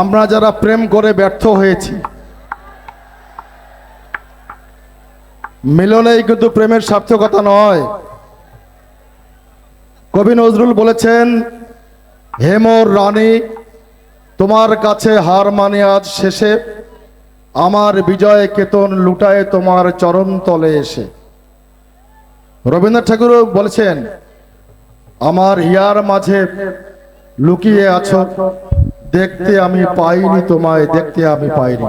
আমরা যারা প্রেম করে ব্যর্থ হয়েছি, মিলনেই কিন্তু প্রেমের সার্থকতা নয়। কবি নজরুল বলেছেন হেমর রানী, তোমার কাছে হার মানে আজ শেষে, আমার বিজয় কেতন লুটায় তোমার চরণ তলে এসে। রবীন্দ্রনাথ ঠাকুরও বলেছেন, আমার হিয়ার মাঝে লুকিয়ে আছো দেখতে আমি পাইনি তোমায়, দেখতে আমি পাইনি।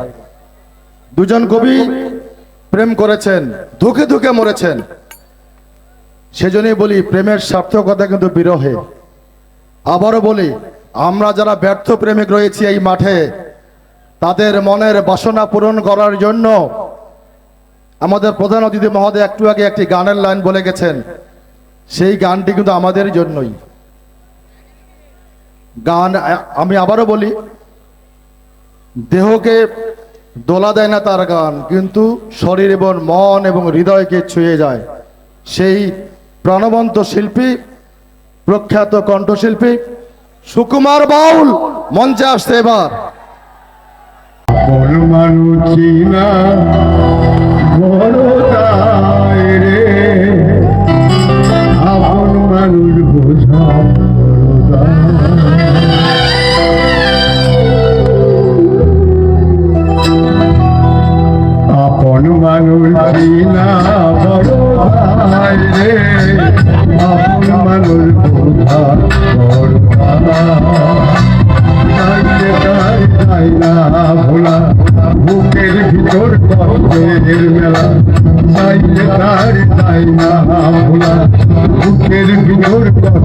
দুজন কবি প্রেম করেছেন, ধুকে ধুকে মরেছেন। সেজন্যই বলি, প্রেমের সার্থকতা কিন্তু বিরহে। আবারও বলি, আমরা যারা ব্যর্থ প্রেমিক রয়েছি এই মাঠে, তাদের মনের বাসনা পূরণ করার জন্য আমাদের প্রধান অতিথি মহোদয় একটু আগে একটি গানের লাইন বলে গেছেন। সেই গানটি কিন্তু আমাদের জন্যই। গান আমি আবারও বলি, দেহকে দোলা দেয় না তার গান, কিন্তু শরীর এবং মন এবং হৃদয়কে ছুঁয়ে যায়। সেই প্রাণবন্ত শিল্পী, প্রখ্যাত কণ্ঠশিল্পী সুকুমার বাউল মঞ্চে আসছে এবার। মানুষ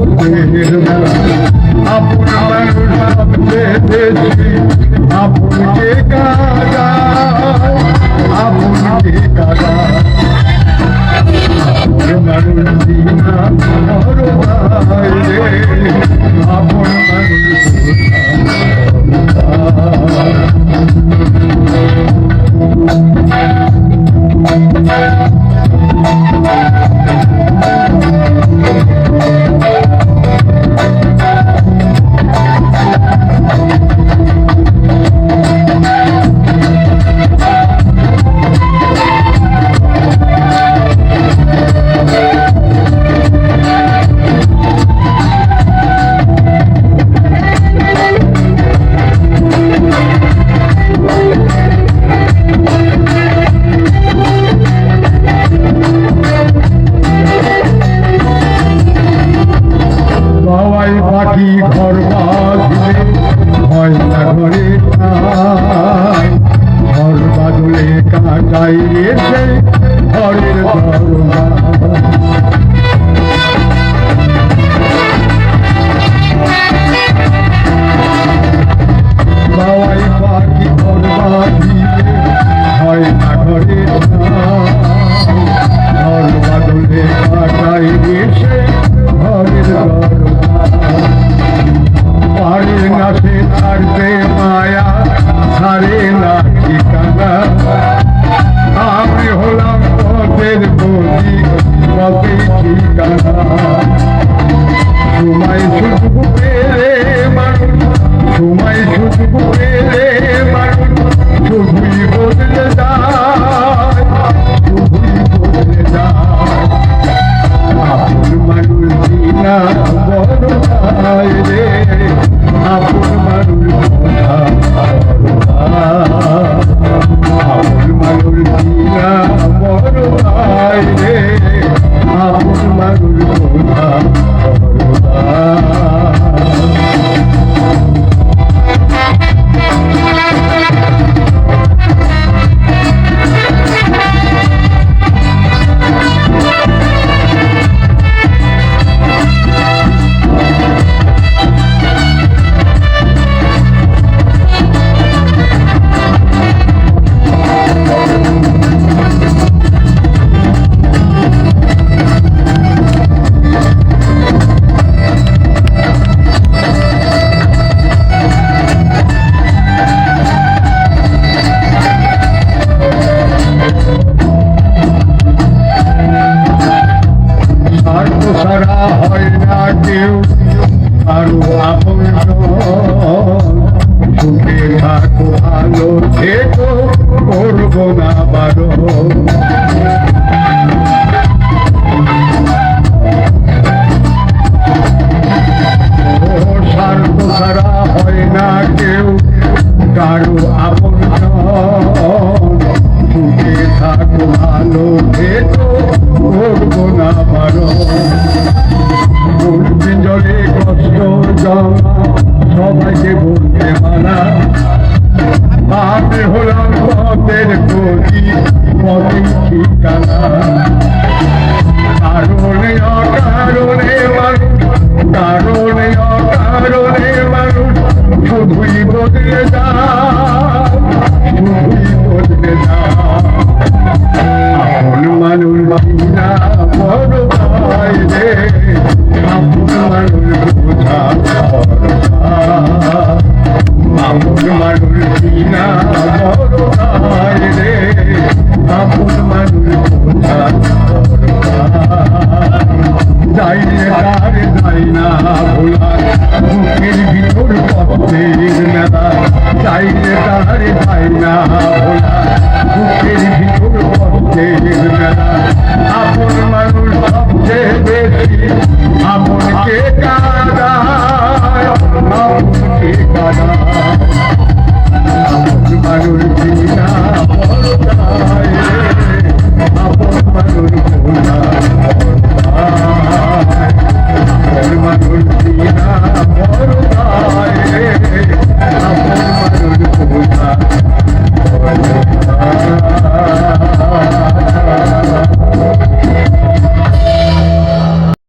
ভিতর কষ্টের মেলা আপন মানুষ সবচেয়ে বেশি আপনকে কাদায় আপনকে কাদায় সে বুকে মালা মাতে হলাম পথের করি পথের ঠিকানা। তার পায় না ভোলা, বুকের ভিতর পথের মেলা। আপন মানুষ সবচেয়ে বেশি, আপনকে কাদায় আপনকে কাদায়